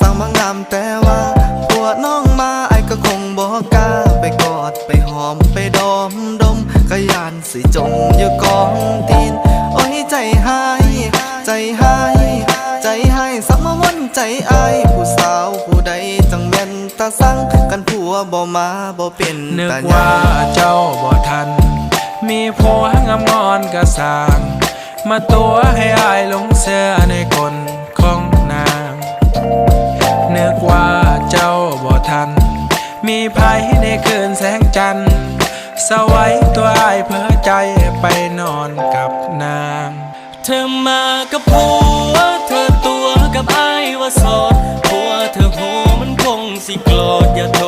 สั่งบางดำแต่ว่าตัวน้องมาไอ้ก็คงบอกกล้าไปกอดไปหอมไปดมดมกยานสิจมอยู่กองตีนโอ้ยใจหายใจหายใจหายสักมาวันใจไอาผู้สาวผู้ใดจังแม่นตาสั่งกันผัวบ่มาบ่เป็นนึกว่าเจ้าบ่ทัน มีผัวงามงอนกระสางมาตัวให้อายหลงเสื้อในคน บ่ทัน มีภัยในคืนแสงจันทร์สวัยตัวไอ้เพ้อใจไปนอนกับนาง เธอมากับผัว เธอตัวกับไอ้ว่าสอดผัวเธอโหมันคงสิกรดอย่าโทร